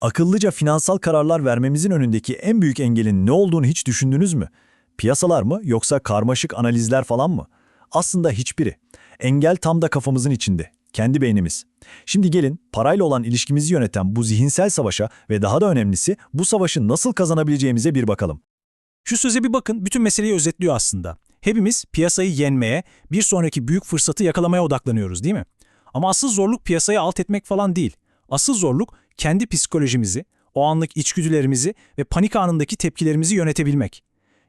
Akıllıca finansal kararlar vermemizin önündeki en büyük engelin ne olduğunu hiç düşündünüz mü? Piyasalar mı yoksa karmaşık analizler falan mı? Aslında hiçbiri. Engel tam da kafamızın içinde, kendi beynimiz. Şimdi gelin parayla olan ilişkimizi yöneten bu zihinsel savaşa ve daha da önemlisi bu savaşı nasıl kazanabileceğimize bir bakalım. Şu söze bir bakın, bütün meseleyi özetliyor aslında. Hepimiz piyasayı yenmeye, bir sonraki büyük fırsatı yakalamaya odaklanıyoruz değil mi? Ama asıl zorluk piyasayı alt etmek falan değil. Asıl zorluk kendi psikolojimizi, o anlık içgüdülerimizi ve panik anındaki tepkilerimizi yönetebilmek.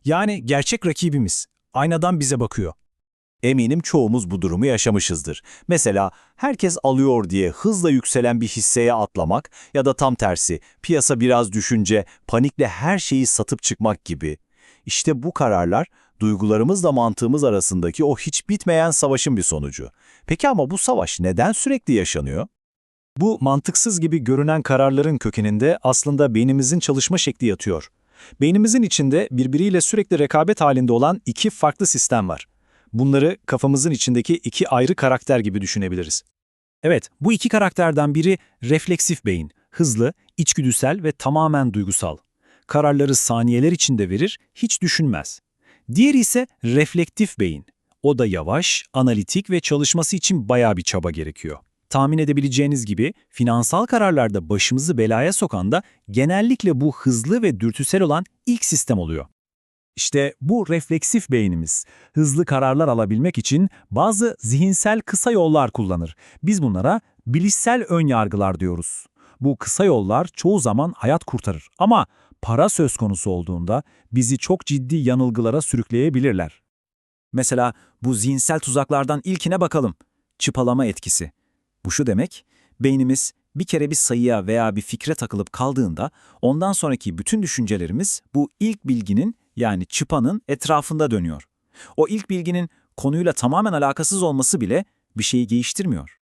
Yani gerçek rakibimiz, aynadan bize bakıyor. Eminim çoğumuz bu durumu yaşamışızdır. Mesela herkes alıyor diye hızla yükselen bir hisseye atlamak ya da tam tersi piyasa biraz düşünce panikle her şeyi satıp çıkmak gibi. İşte bu kararlar duygularımızla mantığımız arasındaki o hiç bitmeyen savaşın bir sonucu. Peki ama bu savaş neden sürekli yaşanıyor? Bu mantıksız gibi görünen kararların kökeninde aslında beynimizin çalışma şekli yatıyor. Beynimizin içinde birbiriyle sürekli rekabet halinde olan iki farklı sistem var. Bunları kafamızın içindeki iki ayrı karakter gibi düşünebiliriz. Evet, bu iki karakterden biri refleksif beyin, hızlı, içgüdüsel ve tamamen duygusal. Kararları saniyeler içinde verir, hiç düşünmez. Diğeri ise reflektif beyin. O da yavaş, analitik ve çalışması için bayağı bir çaba gerekiyor. Tahmin edebileceğiniz gibi finansal kararlarda başımızı belaya sokan da genellikle bu hızlı ve dürtüsel olan ilk sistem oluyor. İşte bu refleksif beynimiz hızlı kararlar alabilmek için bazı zihinsel kısa yollar kullanır. Biz bunlara bilişsel ön yargılar diyoruz. Bu kısa yollar çoğu zaman hayat kurtarır ama para söz konusu olduğunda bizi çok ciddi yanılgılara sürükleyebilirler. Mesela bu zihinsel tuzaklardan ilkine bakalım. Çıpalama etkisi. Bu şu demek, beynimiz bir kere bir sayıya veya bir fikre takılıp kaldığında ondan sonraki bütün düşüncelerimiz bu ilk bilginin yani çıpanın etrafında dönüyor. O ilk bilginin konuyla tamamen alakasız olması bile bir şeyi değiştirmiyor.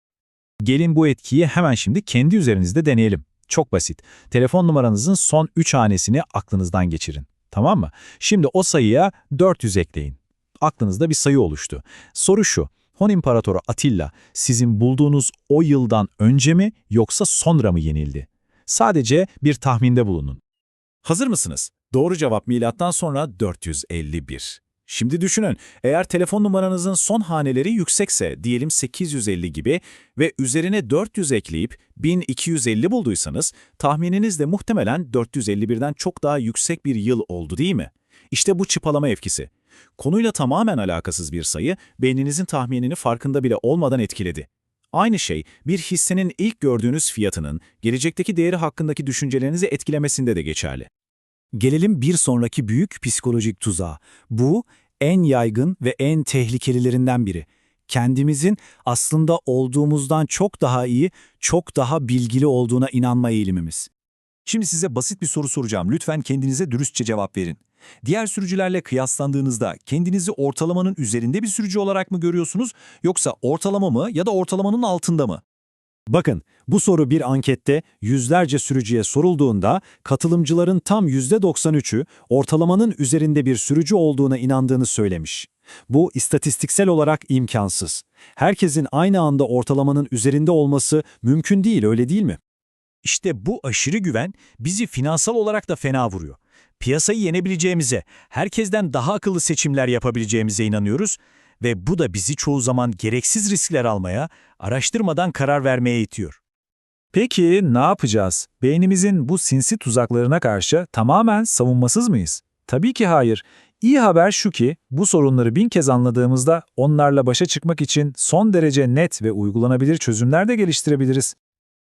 Gelin bu etkiyi hemen şimdi kendi üzerinizde deneyelim. Çok basit. Telefon numaranızın son 3 hanesini aklınızdan geçirin. Tamam mı? Şimdi o sayıya 400 ekleyin. Aklınızda bir sayı oluştu. Soru şu. Hun İmparatoru Atilla sizin bulduğunuz o yıldan önce mi yoksa sonra mı yenildi? Sadece bir tahminde bulunun. Hazır mısınız? Doğru cevap milattan sonra 451. Şimdi düşünün, eğer telefon numaranızın son haneleri yüksekse, diyelim 850 gibi ve üzerine 400 ekleyip 1250 bulduysanız, tahmininiz de muhtemelen 451'den çok daha yüksek bir yıl oldu değil mi? İşte bu çıpalama etkisi. Konuyla tamamen alakasız bir sayı, beyninizin tahminini farkında bile olmadan etkiledi. Aynı şey, bir hissenin ilk gördüğünüz fiyatının, gelecekteki değeri hakkındaki düşüncelerinizi etkilemesinde de geçerli. Gelelim bir sonraki büyük psikolojik tuzağa. Bu, en yaygın ve en tehlikelilerinden biri. Kendimizin aslında olduğumuzdan çok daha iyi, çok daha bilgili olduğuna inanma eğilimimiz. Şimdi size basit bir soru soracağım. Lütfen kendinize dürüstçe cevap verin. Diğer sürücülerle kıyaslandığınızda kendinizi ortalamanın üzerinde bir sürücü olarak mı görüyorsunuz yoksa ortalama mı ya da ortalamanın altında mı? Bakın, bu soru bir ankette yüzlerce sürücüye sorulduğunda katılımcıların tam %93'ü ortalamanın üzerinde bir sürücü olduğuna inandığını söylemiş. Bu istatistiksel olarak imkansız. Herkesin aynı anda ortalamanın üzerinde olması mümkün değil, öyle değil mi? İşte bu aşırı güven bizi finansal olarak da fena vuruyor. Piyasayı yenebileceğimize, herkesten daha akıllı seçimler yapabileceğimize inanıyoruz ve bu da bizi çoğu zaman gereksiz riskler almaya, araştırmadan karar vermeye itiyor. Peki ne yapacağız? Beynimizin bu sinsi tuzaklarına karşı tamamen savunmasız mıyız? Tabii ki hayır. İyi haber şu ki bu sorunları bin kez anladığımızda onlarla başa çıkmak için son derece net ve uygulanabilir çözümler de geliştirebiliriz.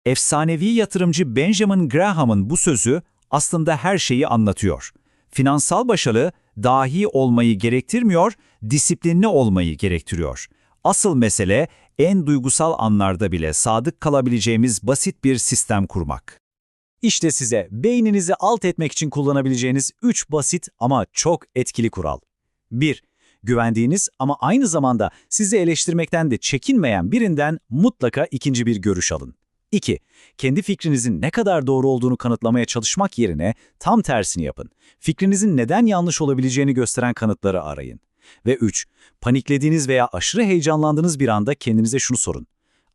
Efsanevi yatırımcı Benjamin Graham'ın bu sözü aslında her şeyi anlatıyor. Finansal başarı dahi olmayı gerektirmiyor, disiplinli olmayı gerektiriyor. Asıl mesele en duygusal anlarda bile sadık kalabileceğimiz basit bir sistem kurmak. İşte size beyninizi alt etmek için kullanabileceğiniz 3 basit ama çok etkili kural. 1. Güvendiğiniz ama aynı zamanda sizi eleştirmekten de çekinmeyen birinden mutlaka ikinci bir görüş alın. 2. Kendi fikrinizin ne kadar doğru olduğunu kanıtlamaya çalışmak yerine tam tersini yapın. Fikrinizin neden yanlış olabileceğini gösteren kanıtları arayın. Ve 3. Paniklediğiniz veya aşırı heyecanlandığınız bir anda kendinize şunu sorun.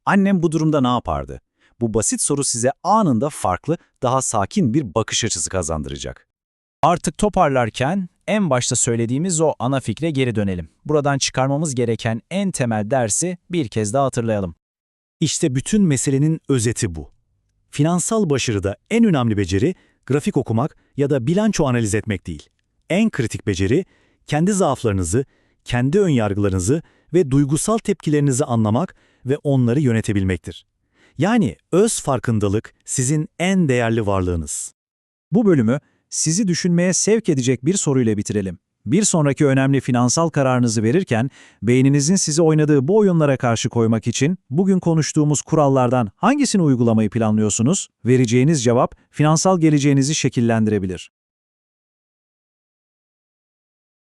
Annem bu durumda ne yapardı? Bu basit soru size anında farklı, daha sakin bir bakış açısı kazandıracak. Artık toparlarken en başta söylediğimiz o ana fikre geri dönelim. Buradan çıkarmamız gereken en temel dersi bir kez daha hatırlayalım. İşte bütün meselenin özeti bu. Finansal başarıda en önemli beceri grafik okumak ya da bilanço analiz etmek değil. En kritik beceri kendi zaaflarınızı, kendi önyargılarınızı ve duygusal tepkilerinizi anlamak ve onları yönetebilmektir. Yani öz farkındalık sizin en değerli varlığınız. Bu bölümü sizi düşünmeye sevk edecek bir soruyla bitirelim. Bir sonraki önemli finansal kararınızı verirken beyninizin size oynadığı bu oyunlara karşı koymak için bugün konuştuğumuz kurallardan hangisini uygulamayı planlıyorsunuz? Vereceğiniz cevap finansal geleceğinizi şekillendirebilir.